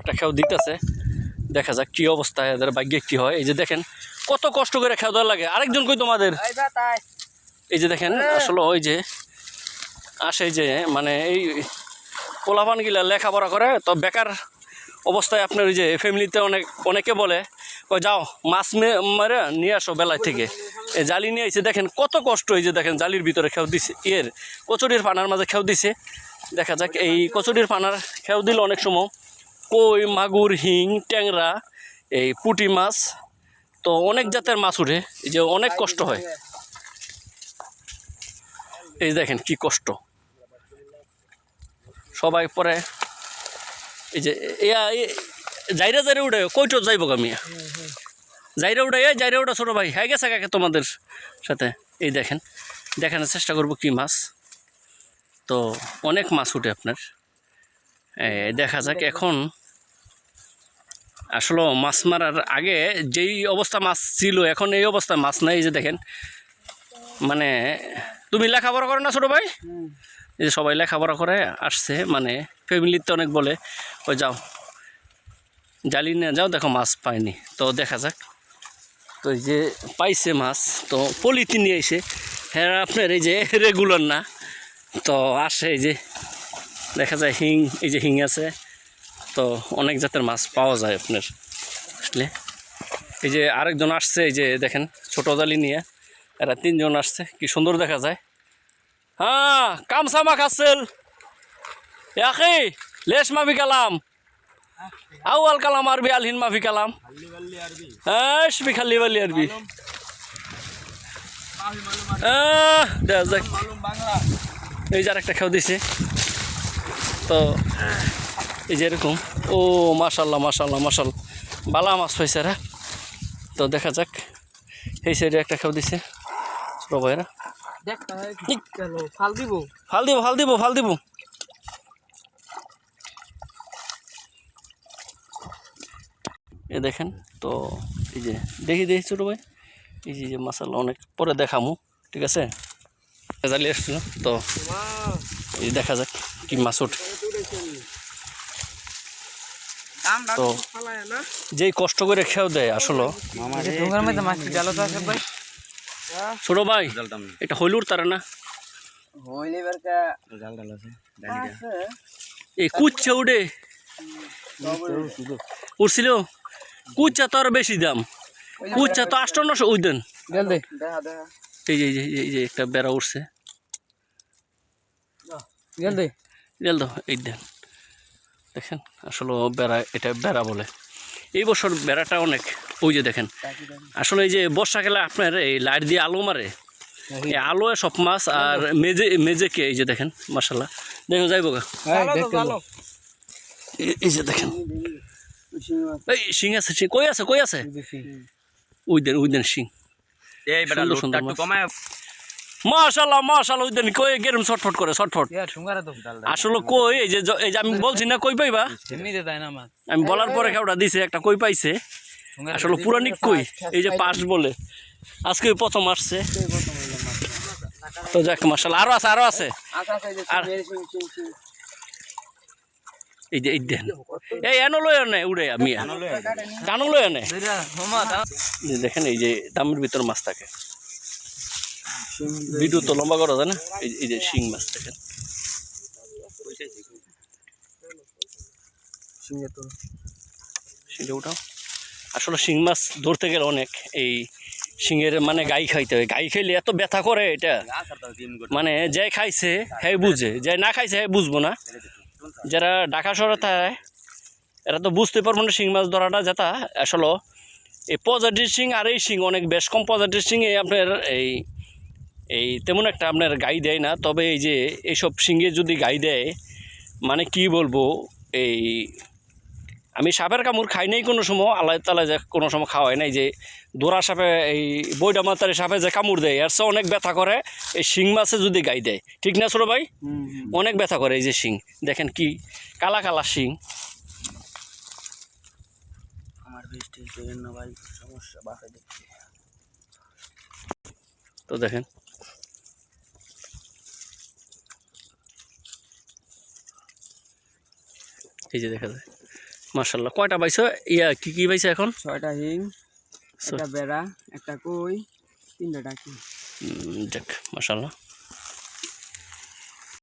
একটা খেয়াও দিতেছে। দেখা যাক কি অবস্থা এদের ভাগ্যে কি হয়। এই যে দেখেন কত কষ্ট করে খেয়াও দেওয়া লাগে। আরেকজন কই তোমাদের? এই যে দেখেন আসলে ওই যে আসে যে মানে এই পোলাপানগুলা লেখাপড়া করে। তো বেকার অবস্থায় আপনার ওই যে ফ্যামিলিতে অনেক অনেকে বলে ও যাও মাছ মেরে নিয়ে আসো বেলায় থেকে। এই জালি নিয়ে এসে দেখেন কত কষ্ট এই যে দেখেন জালির ভিতরে খেউ দিছে। ইয়ের কচুরির পানার মাঝে খেউ দিছে। দেখা যাক এই কচুরির পানার খেউ দিল অনেক সময়। কই মাগুর হিং ট্যাংরা এই পুঁটি মাছ তো অনেক জাতের মাছ উঠে এই যে অনেক কষ্ট হয়। এই দেখেন কি কষ্ট। সবাই পরে এই যে এয়া যাইরা যাইরা উঠে কইটো যাইব গামিয়া যাইরা উঠে এই যাইরা উঠে ছোটো ভাই হ্যাঁ গেছে কাকে তোমাদের সাথে? এই দেখেন দেখানোর চেষ্টা করব কি মাছ। তো অনেক মাছ উঠে আপনার। দেখা যাক এখন আসলে মাছ মারার আগে যেই অবস্থা মাছ ছিল, এখন এই অবস্থা, মাছ নাই যে দেখেন। মানে তুমি লেখাপড়া করো না ছোটো ভাই? এই যে সবাই লেখাপড়া করে আসছে মানে ফ্যামিলিতে অনেক বলে, ওই যাও। জালি নিয়ে যাও, দেখো মাছ পায়নি। তো দেখা যাক। তো এই যে পাইছে মাছ, তো পলিথিন নিয়ে এসে হ্যাঁ আপনার এই যে রেগুলার না, তো আসে এই যে, দেখা যায় হিং, এই যে হিং আছে। তো অনেক জাতের মাছ পাওয়া যায় আপনার। আসলে এই যে আরেকজন আসছে, এই যে দেখেন ছোট জালি নিয়ে, এরা তিনজন আসছে, কি সুন্দর দেখা যায়। হ্যাঁ কামসামা খাচ্ছিল ইয়াকি লেশ মাফি কালাম। আউয়াল কালাম আরবি, আলহিন মাফি কালাম। হ্যাঁ খালি বালি আরবি। এই যে আরেকটা খেয়াও দিছে। তো এই যে এরকম। ও মাশাল্লাহ মাশাল্লাহ মাশাল বালা মাছ পাইছে রা। তো দেখা যাক। এই সাইডে একটা খেয়াও দিছে। ছোট ভাইরা। ফাল দিব? ফাল দিব ফাল দিব ফাল দিব। এ দেখেন তো এই যে দেখি দেখি ছোটো ভাই। এই যে- মাসাল্লা অনেক পরে দেখামু ঠিক আছে? জালি আসছিল তো এই দেখা যাক কি মাছ ওঠে। তো যেই কষ্ট করে খেয়েও দেয় আসলে। ডোঙ্গার মধ্যে মাছ জাল তো আছে ভাই। ছোট ভাই এটা হইলুর তারা না? এই কুচ্ছা উঠে উঠছিল কুচ্চা তো আরও বেশি দাম। কুচ্চা তো আষ্ট নশো ওই দেন। দে। দেখা দেখা। এই যে এই যে একটা বেড়া উঠছে জল দে। এই দেন। দেখেন আসলে বেড়া এটা বেড়া বলে। এই বছর বেড়াটা অনেক ওই যে দেখেন আসলে এই যে বর্ষাকালে আপনার এই লাইট দিয়ে আলো মারে এই আলোয় সব মাছ আর মেজে মেজেকে এই যে দেখেন মাসাল্লাহ দেখো যাইব গা। এই- এই যে দেখেন এই শিং আছে শিং কই আছে কই আছে? ওই দেন ওই দেন শিং। এই বেটা কমায়। মাশাল্লাহ মাশাল্লাহ ওই দেন কই গেরম ছটফট করে ছটফট। আসলে কই এই যে এই যে আমি বলছি না কই পাইবা? আমি বলার পরে কেউটা দিছে একটা কই পাইছে। আসলে পুরানিক কই এই যে পাস বলে। আজকে প্রথম আসছে। তো যাক মাশাল্লাহ আরও আছে আরও আছে। আচ্ছা আচ্ছা এই যে আর- এই যে এই দেন। এই এনো লয় নে উড়ে আমি জানো লয় নে দেখেন এই যে দামের ভিতর মাছ থাকে। ভিডিও তো লম্বা করা যায় না? এই যে- শিং মাছ দেখেন। শিংটা উঠাও। আসলে শিং মাছ ধরতে গেলে অনেক এই শিঙের মানে গাই খাইতে হয়। গাই খাইলে এত ব্যথা করে এটা। মানে যে খাইছে হ্যাঁ বুঝে। যে না খাইছে হ্যাঁ বুঝব না। যারা ঢাকা শহরে থাকে এরা তো বুঝতে পারব না শিং মাছ ধরাটা যেটা আসলে এই পজাটির শিং আর এই শিং অনেক বেশ কম পজাটির শিং এই আপনার এই এই তেমন একটা আপনার গাই দেয় না তবে এই যে এইসব শিঙে যদি গাই দেয় মানে কি বলব এই আমি সাপের কামড় খাই নাই কোনো সময় আল্লাহ তালা যে কোনো সময় খাওয়াই নাই যে দোরা সাপে এই বইটা মাতারে সাপে যে কামড় দেয় এর চেয়ে অনেক ব্যথা করে এই শিং মাছে যদি গাই দেয়। ঠিক না ছোটো ভাই? অনেক ব্যথা করে এই যে শিং। দেখেন কি কালা কালা শিং। আমার বৃষ্টি জন্য ভাই সমস্যা দেখছি। তো দেখেন। এই যে দেখা যায়। মার্শাল্লাহ কয়টা পাইছো? ইয়া কি কি পাইছো এখন? ছয়টা হিং একটা বেড়া একটা কই তিনটা ডাকি দেখ মার্শাল্লাহ